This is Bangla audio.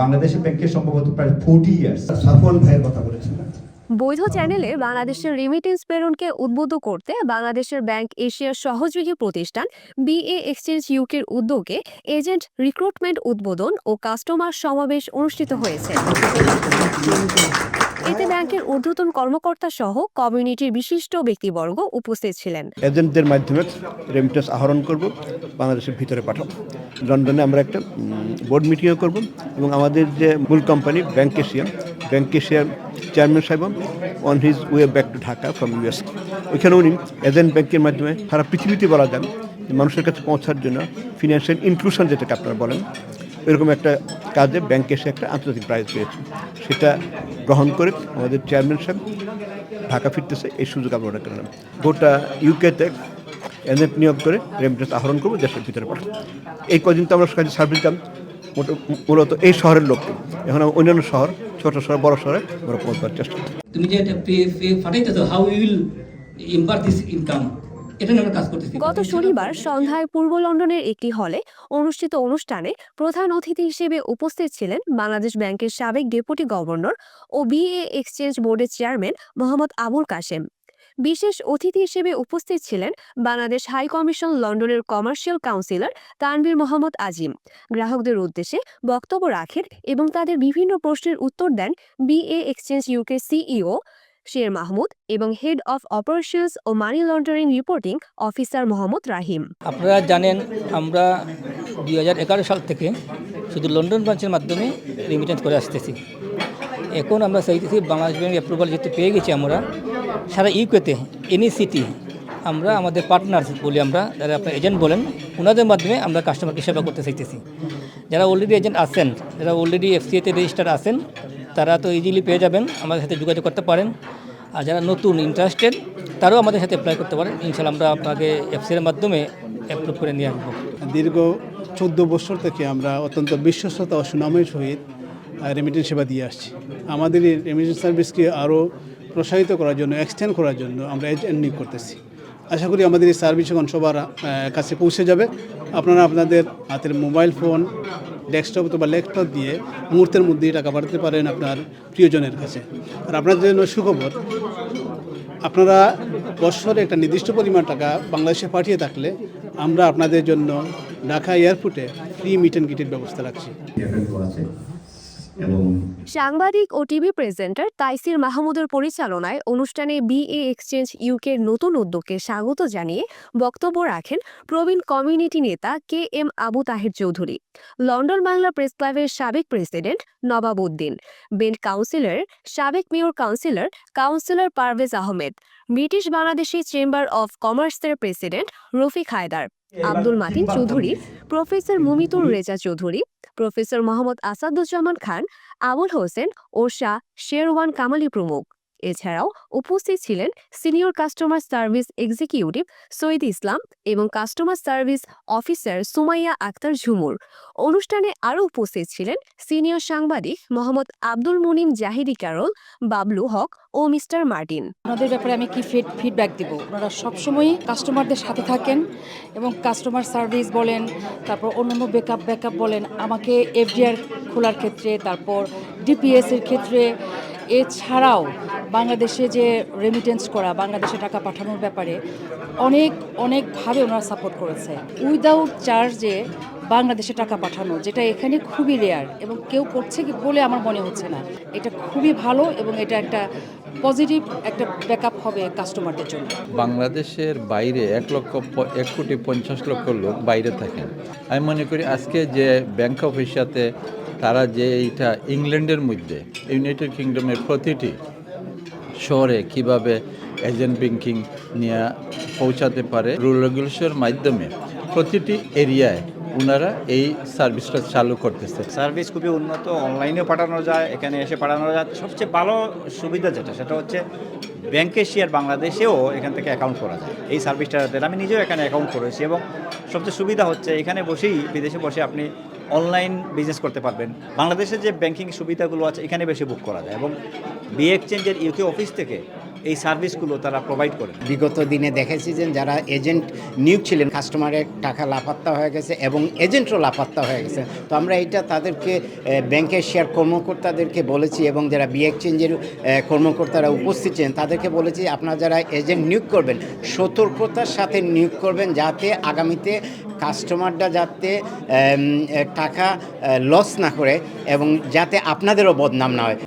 বাংলাদেশের ব্যাংকে সম্ভবত প্রায় ফোর্টি ইয়ার্স সফল ভাইয়ের কথা বলেছেন বৈধ চ্যানেলে বাংলাদেশের রেমিটেন্স প্রেরণকে উদ্বুদ্ধ করতে বাংলাদেশের ব্যাংক এশিয়ার সহযোগী প্রতিষ্ঠান বিএ এক্সচেঞ্জ ইউকের উদ্যোগে এজেন্ট রিক্রুটমেন্ট উদ্বোধন ও কাস্টমার সমাবেশ অনুষ্ঠিত হয়েছে। এতে ব্যাংকের ঊর্ধ্বতন কর্মকর্তা সহ কমিউনিটির বিশিষ্ট ব্যক্তিবর্গ উপস্থিত ছিলেন। এজেন্টদের মাধ্যমে রেমিটেন্স আহরণ করব, বাংলাদেশের ভিতরে পাঠাবো। লন্ডনে আমরা একটা বোর্ড মিটিংও করব এবং আমাদের যে মূল কোম্পানি ব্যাংক এশিয়া ব্যাংক এশিয়ার চেয়ারম্যান সাহেব on his way back to Dhaka from US ওইখানে উনি এজেন্ট ব্যাংকের মাধ্যমে সারা পৃথিবীতে বলা যান মানুষের কাছে পৌঁছার জন্য ফিনান্সিয়াল ইনক্লুশন যেটাকে আপনারা বলেন, এরকম একটা কাজে ব্যাংক এসে একটা আন্তর্জাতিক প্রাইজ পেয়েছে। সেটা গ্রহণ করে আমাদের চেয়ারম্যান সাহেব ঢাকা ফিরতেছে, এই সুযোগ আমরা ওটা করলাম গোটা ইউকেতে এজেন্ট নিয়োগ করে রেমিটেন্স আহরণ করব, দেশের ভিতরে পাঠাবো। এই কদিন তো আমরা কাজে সার্ভিস দিতাম মূলত এই শহরের লোককে এখন অন্যান্য শহর, ছোট শহর, বড় শহরে আমরা পৌঁছবার চেষ্টা তুমি যে পাঠাইতেছো হাউ দিস ইনকাম এটা নিয়ে আমরা কাজ করতেছি। গত শনিবার সন্ধ্যায় পূর্ব লন্ডনের একটি হলে অনুষ্ঠিত অনুষ্ঠানে প্রধান অতিথি হিসেবে উপস্থিত ছিলেন বাংলাদেশ ব্যাংকের সাবেক ডেপুটি গভর্নর ও বিএ এক্সচেঞ্জ বোর্ডের চেয়ারম্যান মোহাম্মদ আবুল কাশেম। বিশেষ অতিথি হিসেবে উপস্থিত ছিলেন বাংলাদেশ হাই কমিশন লন্ডনের কমার্শিয়াল কাউন্সিলর তানভীর মোহাম্মদ আজিম। গ্রাহকদের উদ্দেশ্যে বক্তব্য রাখেন এবং তাদের বিভিন্ন প্রশ্নের উত্তর দেন BA exchange UK CEO Sher Mahmud এবং head of operations O money laundering reporting officer Mohammad Rahim. আপনারা জানেন, আমরা দুই হাজার এগারো সাল থেকে শুধু লন্ডন ব্রাঞ্চের মাধ্যমে রিমিটেন্স করে আসতেছি। এখন আমরা চাইতেছি বাংলাদেশ ব্যাংক অ্যাপ্রুভাল যেহেতু পেয়ে গেছি আমরা, সারা ইউকেতে এনি সিটি আমরা আমাদের পার্টনার বলি আমরা, যারা আপনার এজেন্ট বলেন, ওনাদের মাধ্যমে আমরা কাস্টমারকে সেবা করতে চাইতেছি। যারা অলরেডি এজেন্ট আছেন, যারা অলরেডি এফসিএতে রেজিস্টার আছেন তারা তো ইজিলি পেয়ে যাবেন, আমাদের সাথে যোগাযোগ করতে পারেন। আর যারা নতুন ইন্টারেস্টেড তারাও আমাদের সাথে অ্যাপ্লাই করতে পারেন। ইনশাল্লাহ আমরা আপনাকে এফসিএর মাধ্যমে অ্যাপ্রুভ করে নিয়ে আসব। দীর্ঘ চোদ্দ বছর থেকে আমরা অত্যন্ত বিশ্বস্ততা ও সুনামের সহিত রেমিটেন্স সেবা দিয়ে আসছি। আমাদের এই রেমিটেন্স সার্ভিসকে আরও প্রসারিত করার জন্য এক্সটেন্ড করার জন্য আমরা এজেন্ট নিয়োগ করতেছি। আশা করি আমাদের এই সার্ভিস এখন সবার কাছে পৌঁছে যাবে। আপনারা আপনাদের হাতের মোবাইল ফোন ডেস্কটপ অথবা ল্যাপটপ দিয়ে মুহূর্তের মধ্যেই টাকা পাঠাতে পারেন আপনার প্রিয়জনের কাছে। আর আপনাদের জন্য সুখবর, আপনারা বছরে একটা নির্দিষ্ট পরিমাণ টাকা বাংলাদেশে পাঠিয়ে থাকলে আমরা আপনাদের জন্য ঢাকা এয়ারপোর্টে ফ্রি মিট অ্যান্ড গিটের ব্যবস্থা রাখছি। সাংবাদিক ও টিভি প্রেজেন্টার তাইসির মাহমুদের পরিচালনায় অনুষ্ঠানে বিএ এক্সচেঞ্জ ইউকের নতুন উদ্যোগকে স্বাগত জানিয়ে বক্তব্য রাখেন প্রবীণ কমিউনিটি নেতা K M Abu Taher Chowdhury. London Bangla press ক্লাবের সাবেক president Nawab Uddin Brent councillor, সাবেক mayor councillor councillor Parvez Ahmed, British Bangladeshi chamber of কমার্সের president Rafiq Haider Abdul Matin Chowdhury professor Mumitur Reza Chowdhury professor Mohammad Asaduzzaman Khan Abul Hossain ও শাহ শেরওয়ান কামালি প্রমুখ। এছাড়াও উপস্থিত ছিলেন senior customer service executive Syed Islam এবং customer service officer Sumaiya Akter Jhumur. অনুষ্ঠানে আরও উপস্থিত ছিলেন সিনিয়র সাংবাদিক মোহাম্মদ আব্দুল মুনিম জাহিদি ক্যারল বাবলু হক ও মিস্টার মার্টিন। ওনাদের ব্যাপারে আমি কি ফিড, ফিডব্যাক দিব? ওনারা সবসময়ই কাস্টমারদের সাথে থাকেন এবং কাস্টমার সার্ভিস বলেন, তারপর অন্যান্য ব্যাকআপ ব্যাকআপ বলেন, আমাকে এফডিআর খোলার ক্ষেত্রে, তারপর ডিপিএসের ক্ষেত্রে। এছাড়াও বাংলাদেশে যে রেমিটেন্স করা, বাংলাদেশে টাকা পাঠানোর ব্যাপারে অনেক, অনেকভাবে ওনারা সাপোর্ট করেছে। উইদাউট চার্জে বাংলাদেশে টাকা পাঠানো, যেটা এখানে খুবই রেয়ার এবং কেউ করছে কি বলে আমার মনে হচ্ছে না। এটা খুবই ভালো এবং এটা একটা পজিটিভ একটা ব্যাকআপ হবে কাস্টমারদের জন্য। বাংলাদেশের বাইরে এক লক্ষ এক কোটি পঞ্চাশ লক্ষ লোক বাইরে থাকেন। আমি মনে করি আজকে যে ব্যাংক অফ এশিয়াতে তারা যে এইটা ইংল্যান্ডের মধ্যে ইউনাইটেড কিংডমের প্রতিটি শহরে কীভাবে এজেন্ট ব্যাংকিং নিয়ে পৌঁছাতে পারে রুল রেগুলেশনের মাধ্যমে প্রতিটি এরিয়ায় ওনারা এই সার্ভিসটা চালু করতেছে। সার্ভিস খুবই উন্নত, অনলাইনেও পাঠানো যায়, এখানে এসে পাঠানো যায়। সবচেয়ে ভালো সুবিধা যেটা, সেটা হচ্ছে ব্যাংকে শেয়ার বাংলাদেশেও এখান থেকে অ্যাকাউন্ট করা যায়। এই সার্ভিসটা আমি নিজেও এখানে অ্যাকাউন্ট করেছি এবং সবচেয়ে সুবিধা হচ্ছে এখানে বসেই বিদেশে বসে আপনি অনলাইন বিজনেস করতে পারবেন। বাংলাদেশের যে ব্যাংকিং সুবিধাগুলো আছে, এখানে বেশি বুক করা যায় এবং বি এক্সচেঞ্জের ইউকে অফিস থেকে এই সার্ভিসগুলো তারা প্রোভাইড করে। বিগত দিনে দেখেছি যে যারা এজেন্ট নিয়োগ ছিলেন কাস্টমারের টাকা লাপাত্তা হয়ে গেছে এবং এজেন্টও লাপাত্তা হয়ে গেছে। তো আমরা এটা তাদেরকে ব্যাংকের শেয়ার কর্মকর্তাদেরকে বলেছি এবং যারা বি এক্সচেঞ্জের কর্মকর্তারা উপস্থিত ছিলেন, তাদেরকে বলেছি আপনারা যারা এজেন্ট নিয়োগ করবেন, সতর্কতার সাথে নিয়োগ করবেন যাতে আগামীতে কাস্টমাররা যাতে টাকা লস না করে এবং যাতে আপনাদেরও বদনাম না হয়।